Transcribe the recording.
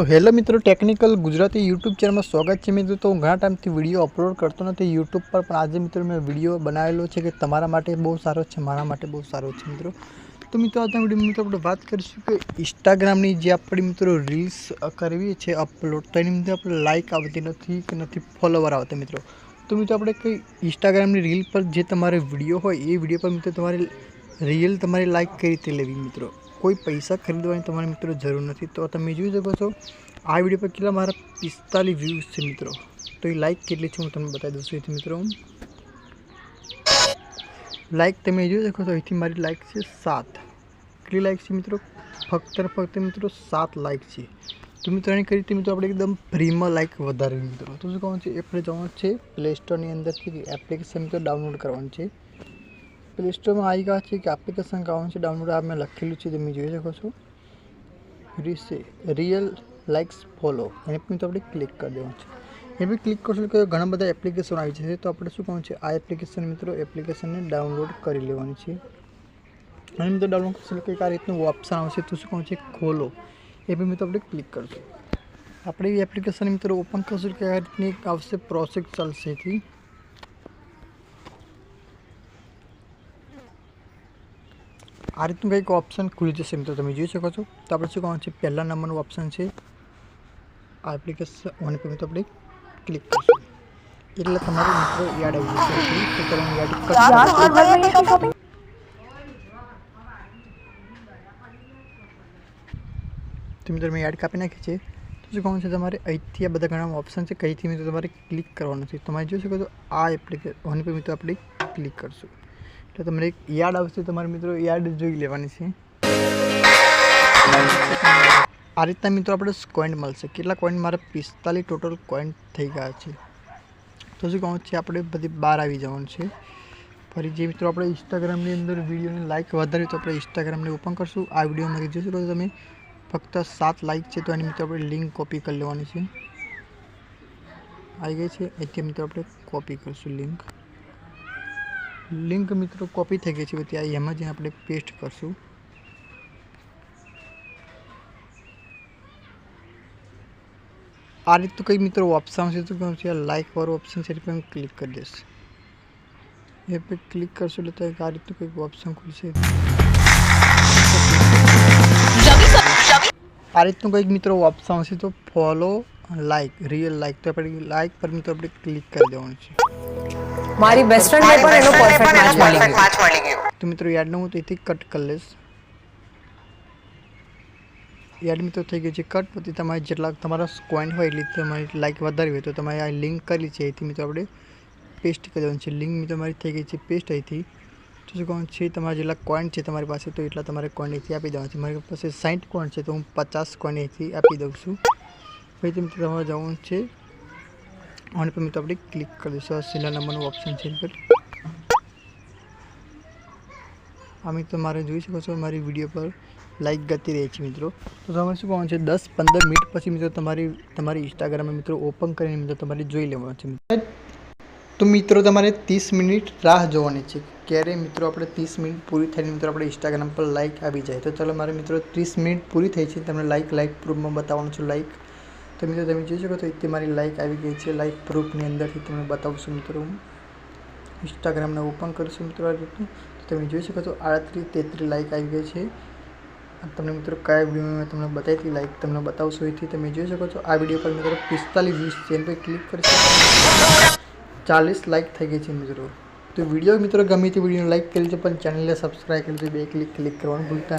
તો હેલો મિત્રો, technical Gujarati YouTube ચેનલમાં સ્વાગત છે મિત્રો. તો હું ઘણા ટાઈમથી વીડિયો અપલોડ કરતો નથી યુટ્યુબ પર, પણ આજે મિત્રો મેં વીડિયો બનાવેલો છે કે તમારા માટે બહુ સારો છે, મારા માટે બહુ સારો છે મિત્રો. તો મિત્રો, આજના વીડિયો મિત્રો આપણે વાત કરીશું કે ઇન્સ્ટાગ્રામની જે આપણી મિત્રો રીલ્સ કરવી છે અપલોડ તો એની મિત્રો આપણે લાઇક આવતી નથી કે નથી ફોલોવર આવતા મિત્રો. તો મિત્રો, આપણે કંઈ ઇન્સ્ટાગ્રામની રીલ પર જે તમારે વીડિયો હોય, એ વીડિયો પર મિત્રો તમારે રીલ તમારી લાઇક કઈ રીતે લેવી મિત્રો? કોઈ પૈસા ખરીદવાની તમારે મિત્રો જરૂર નથી. તો તમે જોઈ શકો છો, આ વીડિયો પર કેટલા મારા પિસ્તાલીસ વ્યૂઝ છે મિત્રો. તો એ લાઇક કેટલી છે હું તમને બતાવી દઉં છું. મિત્રો લાઇક તમે જોઈ શકો છો, અહીંથી મારી લાઇક છે સાત. કેટલી લાઇક છે મિત્રો? ફક્ત ફક્ત મિત્રો સાત લાઇક છે. તો મિત્રો એની કરી મિત્રો આપણે એકદમ ફ્રીમાં લાઇક વધારે મિત્રો. તો શું કહેવાનું છે? એ આપણે જવાનું છે પ્લે સ્ટોરની અંદરથી એપ્લિકેશન મિત્રો ડાઉનલોડ કરવાનું છે. પ્લે સ્ટોરમાં આવી ગયા છે કે એપ્લિકેશન કાઉન્ટ છે ડાઉનલોડ આ મેં લખેલું છે, તમે જોઈ શકો છો. રીસે રિયલ લાઇક્સ ફોલો એને તો આપણે ક્લિક કરી દેવાનું છે. એ બી ક્લિક કરશો કે ઘણા બધા એપ્લિકેશન આવી જશે. તો આપણે શું કહું છે? આ એપ્લિકેશન મિત્રો એપ્લિકેશનને ડાઉનલોડ કરી લેવાની છે. અને મિત્રો ડાઉનલોડ કરશો કે આ રીતનું ઓપ્શન આવશે. તો શું કહું છે? ખોલો. એ બી મિત્રો આપણે ક્લિક કરશું. આપણે એ એપ્લિકેશન મિત્રો ઓપન કરશું કે આ રીતની આવશે પ્રોસેસ ચાલશે એથી. આ રીતનું કંઈક ઓપ્શન ખુલી જશે મિત્રો તમે જોઈ શકો છો. તો આપણે શું કહેવાનું છે? પહેલા નંબરનું ઓપ્શન છે આ એપ્લિકેશન ઓન પર મિત્રો આપણે ક્લિક કરીશું. એટલે તમારું મિત્રો યાદ આવી જશે. તો તમે યાદ મિત્રો મેં યાદ કાપી નાખી છે. શું કહું છું? તમારે અહીંથી આ બધા ઘણા ઓપ્શન છે. કઈથી મિત્રો તમારે ક્લિક કરવાનું છે. તમારે જોઈ શકો છો આ એપ્લિકેશન ઓની પર મિત્રો આપણે ક્લિક કરશું. એટલે તમને એક યાદ આવશે તમારા મિત્રો, યાદ જોઈ લેવાની છે. આ રીતના મિત્રો આપણે કોઈન મળશે. કેટલા કોઈન મારે પિસ્તાલીસ ટોટલ કોઈન થઈ ગયા છે. તો શું કહું છે, આપણે બધી બહાર આવી જવાનું છે. ફરી જે મિત્રો આપણે ઇન્સ્ટાગ્રામની અંદર વિડીયોને લાઇક વધારે તો આપણે ઇન્સ્ટાગ્રામને ઓપન કરશું. આ વિડીયોમાંથી જોઈ તો તમે ફક્ત સાત લાઇક છે તો એની મિત્રો આપણે લિંક કોપી કરી લેવાની છે. આવી ગઈ છે. એથી મિત્રો આપણે કોપી કરશું લિંક લિંક મિત્રો કોપી થઈ ગઈ છે ત્યાં એમાં જ આપણે પેસ્ટ કરશું. આ રીતનું કંઈ મિત્રો ઓપ્શન છે, તો કહું છે લાઇક વાળું ઓપ્શન છે એ પણ ક્લિક કરી દઈશ એ પર ક્લિક કરશો એટલે તો આ રીતનું કંઈક ઓપ્શન ખુલશે. આ રીતનું કંઈક મિત્રો ઓપ્શન છે, તો ફોલો લાઇક રિયલ લાઇક તો આપણે લાઇક પર મિત્રો આપણે ક્લિક કરી દેવાનું છે. મારી બેસ્ટ ફ્રેન્ડ ને પણ એનો પરફેક્ટ મેચ મળી ગયો. તો મિત્રો યાદ ન હું તો એથી કટ કરી લઈશ. યાદ મિત્રો થઈ ગયું છે કટ પછી તમારે જેટલા તમારા કોઈન હોય એટલી તમારી લાઇક વધારી હોય તો તમારે આ લિંક કરી છે અહીંથી મિત્રો આપણે પેસ્ટ કરી દેવાનું છે. લિંક મિત્રો તમારી થઈ ગઈ છે પેસ્ટ અહીંથી. તો શું કહું છે? તમારા જેટલા કોઈન છે તમારી પાસે તો એટલા તમારે કોઈન અહીંથી આપી દેવા છે. મારી પાસે સાઠ કોઈન છે તો હું પચાસ કોઈન અહીંથી આપી દઉં છું. પછી મિત્રો તમારે જવાનું છે અને પર મિત્રો આપણે ક્લિક કરી દઈશું આ છેલ્લા નંબરનું ઓપ્શન છે પર. આ મિત્રો મારે જોઈ શકો છો, મારી વીડિયો પર લાઈક ગતી રહે છે મિત્રો. તો તમારે શું કહેવાનું છે? દસ પંદર મિનિટ પછી મિત્રો તમારી તમારી ઇન્સ્ટાગ્રામમાં મિત્રો ઓપન કરીને મિત્રો તમારે જોઈ લેવાનું છે તો મિત્રો તમારે ત્રીસ મિનિટ રાહ જોવાની છે. ક્યારે મિત્રો આપણે ત્રીસ મિનિટ પૂરી થઈને મિત્રો આપણે ઇન્સ્ટાગ્રામ પર લાઈક આવી જાય. તો ચાલો મારે મિત્રો ત્રીસ મિનિટ પૂરી થઈ છે. તમને લાઈક લાઈક પ્રૂફમાં બતાવવાનું છું. લાઈક તો મિત્રો, તમે જોઈ શકો તો તે મારી લાઇક આવી ગઈ છે. લાઇક પ્રૂફની અંદરથી તમને બતાવશું મિત્રો હું. ઇન્સ્ટાગ્રામને ઓપન કરીશું મિત્રો આ રીતનું. તો તમે જોઈ શકો છો, આડત્રીસ તેત્રીસ લાઇક આવી ગઈ છે. તમને મિત્રો કયા વિડીયોમાં મેં તમને બતાવી લાઈક તમને બતાવશું એથી તમે જોઈ શકો છો, આ વીડિયો પર મિત્રો પિસ્તાલીસ વ્યૂઝ છે એમ ક્લિક કરશો, ચાલીસ લાઇક થઈ ગઈ છે મિત્રો. તો વીડિયો મિત્રો ગમે તે વીડિયો લાઇક કરી છે પણ ચેનલને સબસ્ક્રાઈબ કરી છે બે ક્લિક ક્લિક કરવાનું ભૂલતા